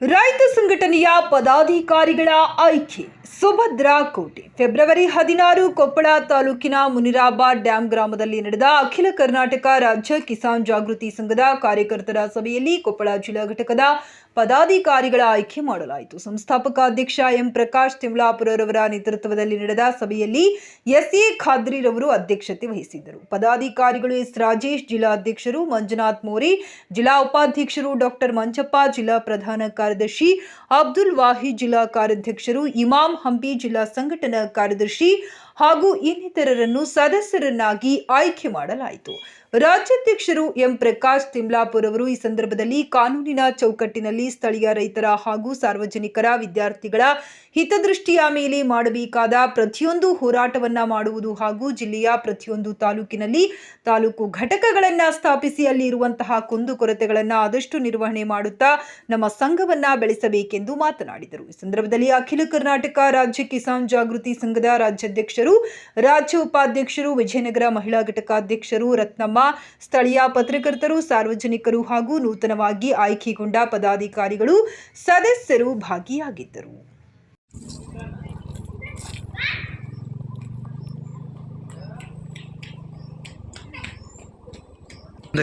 రైతు ಪದಾಧಿಕಾರಿಗಳ ಆಯ್ಕೆ. ಸುಭದ್ರಾ ಕೋಟೆ. ಫೆಬ್ರವರಿ ಹದಿನಾರು ಕೊಪ್ಪಳ ತಾಲೂಕಿನ ಮುನಿರಾಬಾದ್ ಡ್ಯಾಂ ಗ್ರಾಮದಲ್ಲಿ ನಡೆದ ಅಖಿಲ ಕರ್ನಾಟಕ ರಾಜ್ಯ ಕಿಸಾನ್ ಜಾಗೃತಿ ಸಂಘದ ಕಾರ್ಯಕರ್ತರ ಸಭೆಯಲ್ಲಿ ಕೊಪ್ಪಳ ಜಿಲ್ಲಾ ಘಟಕದ ಪದಾಧಿಕಾರಿಗಳ ಆಯ್ಕೆ ಮಾಡಲಾಯಿತು. ಸಂಸ್ಥಾಪಕ ಅಧ್ಯಕ್ಷ ಎಂ ಪ್ರಕಾಶ್ ತಿಮ್ಲಾಪುರರವರ ನೇತೃತ್ವದಲ್ಲಿ ನಡೆದ ಸಭೆಯಲ್ಲಿ ಎಸ್ಎ ಖಾದ್ರಿರವರು ಅಧ್ಯಕ್ಷತೆ ವಹಿಸಿದ್ದರು. ಪದಾಧಿಕಾರಿಗಳು ಎಸ್ ರಾಜೇಶ್, ಜಿಲ್ಲಾ ಅಧ್ಯಕ್ಷರು ಮಂಜುನಾಥ್ ಮೋರಿ, ಜಿಲ್ಲಾ ಉಪಾಧ್ಯಕ್ಷರು ಡಾಕ್ಟರ್ ಮಂಚಪ್ಪ ಜಿಲ್ಲಾ ಪ್ರಧಾನ ಕಾರ್ಯದರ್ಶಿ ಅಬ್ದುಲ್ ವಾಹಿ ಜಿಲ್ಲಾ ಕಾರ್ಯಾಧ್ಯಕ್ಷರು ಇಮಾಮ್ ಹಂಪಿ ಜಿಲ್ಲಾ ಸಂಘಟನಾ ಕಾರ್ಯದರ್ಶಿ ಹಾಗೂ ಇನ್ನಿತರರನ್ನು ಸದಸ್ಯರನ್ನಾಗಿ ಆಯ್ಕೆ ಮಾಡಲಾಯಿತು. ರಾಜ್ಯಾಧ್ಯಕ್ಷರು ಎಂ ಪ್ರಕಾಶ್ ತಿಮ್ಲಾಪುರ್ ಅವರು ಈ ಸಂದರ್ಭದಲ್ಲಿ ಕಾನೂನಿನ ಚೌಕಟ್ಟಿನಲ್ಲಿ ಸ್ಥಳೀಯ ರೈತರ ಹಾಗೂ ಸಾರ್ವಜನಿಕರ ವಿದ್ಯಾರ್ಥಿಗಳ ಹಿತದೃಷ್ಟಿಯ ಮೇಲೆ ಮಾಡಬೇಕಾದ ಪ್ರತಿಯೊಂದು ಹೋರಾಟವನ್ನ ಮಾಡುವುದು ಹಾಗೂ ಜಿಲ್ಲೆಯ ಪ್ರತಿಯೊಂದು ತಾಲೂಕಿನಲ್ಲಿ ತಾಲೂಕು ಘಟಕಗಳನ್ನ ಸ್ಥಾಪಿಸಿ ಅಲ್ಲಿ ಇರುವಂತಹ ಕುಂದುಕೊರತೆಗಳನ್ನ ಆದಷ್ಟು ನಿರ್ವಹಣೆ ಮಾಡುತ್ತಾ ನಮ್ಮ ಸಂಘವನ್ನ ಬೆಳೆಸಬೇಕೆಂದು ಮಾತನಾಡಿದರು. ಈ ಸಂದರ್ಭದಲ್ಲಿ ಅಖಿಲ ಕರ್ನಾಟಕ ರಾಜ್ಯ ಕಿಸಾನ್ ಜಾಗೃತಿ ಸಂಘದ ರಾಜ್ಯಾಧ್ಯಕ್ಷರು, ರಾಜ್ಯ ಉಪಾಧ್ಯಕ್ಷರು, ವಿಜಯನಗರ ಮಹಿಳಾ ಘಟಕಾಧ್ಯಕ್ಷರು, ರತ್ನಮ್ಮ ಸ್ಥಳೀಯ ಪತ್ರಕರ್ತರು, ಸಾರ್ವಜನಿಕರು ಹಾಗೂ ನೂತನವಾಗಿ ಆಯ್ಕೆಗೊಂಡ ಪದಾಧಿಕಾರಿಗಳು ಸದಸ್ಯರು ಭಾಗಿಯಾಗಿದ್ದರು.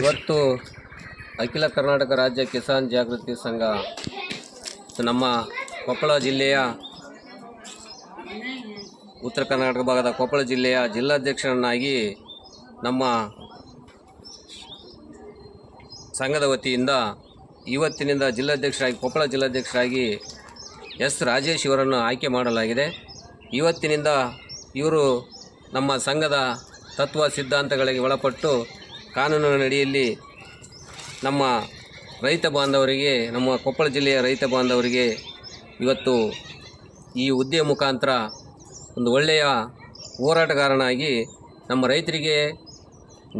ಇವತ್ತು ಅಖಿಲ ಕರ್ನಾಟಕ ರಾಜ್ಯ ಕಿಸಾನ್ ಜಾಗೃತಿ ಸಂಘ, ನಮ್ಮ ಕೊಪ್ಪಳ ಜಿಲ್ಲೆಯ, ಉತ್ತರ ಕರ್ನಾಟಕ ಭಾಗದ ಕೊಪ್ಪಳ ಜಿಲ್ಲೆಯ ಜಿಲ್ಲಾಧ್ಯಕ್ಷರನ್ನಾಗಿ ನಮ್ಮ ಸಂಘದ ವತಿಯಿಂದ ಇವತ್ತಿನಿಂದ ಜಿಲ್ಲಾಧ್ಯಕ್ಷರಾಗಿ, ಕೊಪ್ಪಳ ಜಿಲ್ಲಾಧ್ಯಕ್ಷರಾಗಿ ಎಸ್ ರಾಜೇಶ್ ಇವರನ್ನು ಆಯ್ಕೆ ಮಾಡಲಾಗಿದೆ. ಇವತ್ತಿನಿಂದ ಇವರು ನಮ್ಮ ಸಂಘದ ತತ್ವ ಸಿದ್ಧಾಂತಗಳಿಗೆ ಒಳಪಟ್ಟು ಕಾನೂನಿನ ಅಡಿಯಲ್ಲಿ ನಮ್ಮ ರೈತ ಬಾಂಧವರಿಗೆ, ನಮ್ಮ ಕೊಪ್ಪಳ ಜಿಲ್ಲೆಯ ರೈತ ಬಾಂಧವರಿಗೆ ಇವತ್ತು ಈ ಹುದ್ದೆ ಮುಖಾಂತರ ಒಂದು ಒಳ್ಳೆಯ ಹೋರಾಟಗಾರನಾಗಿ ನಮ್ಮ ರೈತರಿಗೆ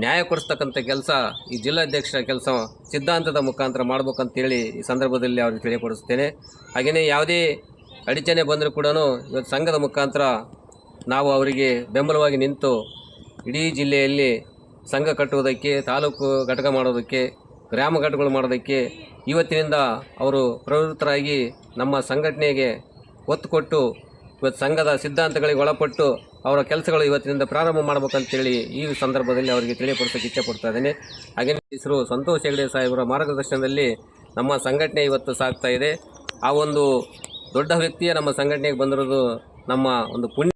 ನ್ಯಾಯ ಕೊಡಿಸ್ತಕ್ಕಂಥ ಕೆಲಸ ಈ ಜಿಲ್ಲಾಧ್ಯಕ್ಷರ ಕೆಲಸ ಸಿದ್ಧಾಂತದ ಮುಖಾಂತರ ಮಾಡ್ಬೇಕಂತೇಳಿ ಈ ಸಂದರ್ಭದಲ್ಲಿ ಅವ್ರಿಗೆ ತಿಳಿಯಪಡಿಸ್ತೇನೆ. ಹಾಗೆಯೇ ಯಾವುದೇ ಅಡಚಣೆ ಬಂದರೂ ಕೂಡ ಇವತ್ತು ಸಂಘದ ಮುಖಾಂತರ ನಾವು ಅವರಿಗೆ ಬೆಂಬಲವಾಗಿ ನಿಂತು ಇಡೀ ಜಿಲ್ಲೆಯಲ್ಲಿ ಸಂಘ ಕಟ್ಟುವುದಕ್ಕೆ, ತಾಲೂಕು ಘಟಕ ಮಾಡೋದಕ್ಕೆ ಗ್ರಾಮ ಘಟಕಗಳು ಮಾಡೋದಕ್ಕೆ ಇವತ್ತಿನಿಂದ ಅವರು ಪ್ರವೃತ್ತರಾಗಿ ನಮ್ಮ ಸಂಘಟನೆಗೆ ಒತ್ತು ಕೊಟ್ಟು ಇವತ್ತು ಸಂಘದ ಸಿದ್ಧಾಂತಗಳಿಗೆ ಒಳಪಟ್ಟು ಅವರ ಕೆಲಸಗಳು ಇವತ್ತಿನಿಂದ ಪ್ರಾರಂಭ ಮಾಡಬೇಕಂತೇಳಿ ಈ ಸಂದರ್ಭದಲ್ಲಿ ಅವರಿಗೆ ತಿಳಿಯಪಡಿಸೋಕೆ ಇಚ್ಛೆ ಪಡ್ತಾ ಇದ್ದೇನೆ. ಹಾಗೆಯೇ ಹೆಸರು ಸಂತೋಷ್ ಹೆಗಡೆ ಸಾಹೇಬರ ಮಾರ್ಗದರ್ಶನದಲ್ಲಿ ನಮ್ಮ ಸಂಘಟನೆ ಇವತ್ತು ಸಾಗ್ತಾ ಇದೆ. ಆ ಒಂದು ದೊಡ್ಡ ವ್ಯಕ್ತಿಯ ನಮ್ಮ ಸಂಘಟನೆಗೆ ಬಂದಿರೋದು ನಮ್ಮ ಒಂದು ಪುಣ್ಯ